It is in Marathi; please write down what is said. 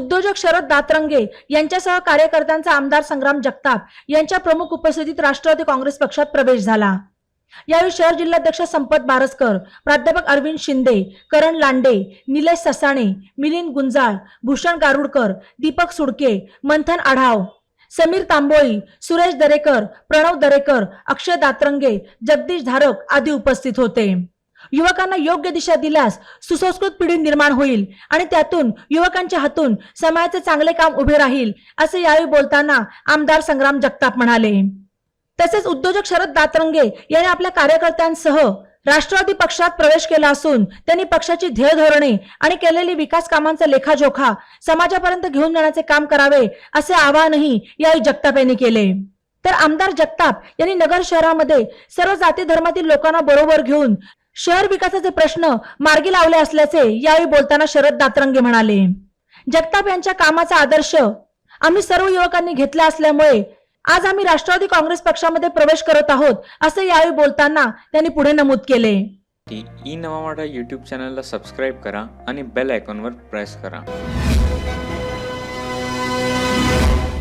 उद्योजक शरद दातरंगे यांच्यासह कार्यकर्त्यांचा आमदार संग्राम जगताप यांच्या प्रमुख उपस्थितीत राष्ट्रवादी काँग्रेस पक्षात प्रवेश झाला. यावेळी शहर जिल्हाध्यक्ष संपत बारसकर प्राध्यापक अरविंद शिंदे करण लांडे निलेश ससाणे मिलिंद गुंजाळ भूषण गारुडकर दीपक सुडके मंथन आढाव समीर तांबोळी सुरेश दरेकर प्रणव दरेकर अक्षय दातरंगे जगदीश धारक आदी उपस्थित होते. युवकांना योग्य दिशा दिल्यास सुसंस्कृत पिढी निर्माण होईल आणि त्यातून युवकांच्या हातून समाजाचे चांगले काम उभे राहील असे यावेळी बोलताना आमदार संग्राम जगताप म्हणाले. तसेच उद्योजक शरद दातरंगे यांनी आपल्या कार्यकर्त्यांसह राष्ट्रवादी पक्षात प्रवेश केला असून त्यांनी पक्षाची ध्येय धोरणे आणि केलेली विकास कामांचा लेखाजोखा समाजापर्यंत घेऊन जाण्याचे काम करावे असे आवाहनही यावेळी जगताप यांनी केले. तर आमदार जगताप यांनी नगर शहरामध्ये सर्व जाती धर्मातील लोकांना बरोबर घेऊन शहर विकासाचे प्रश्न मार्गी लावले असल्याचे यावेळी बोलताना शरद दातरंगे म्हणाले जगताप यांच्या कामाचा आदर्श आम्ही सर्व युवकांनी घेतला असल्यामुळे आज आम्ही राष्ट्रवादी काँग्रेस पक्षामध्ये प्रवेश करत आहोत असे यावेळी बोलताना त्यांनी पुढे नमूद केले. ई नवा मराठा यूट्यूब चॅनलला सबस्क्राईब करा आणि बेल आयकॉनवर प्रेस करा.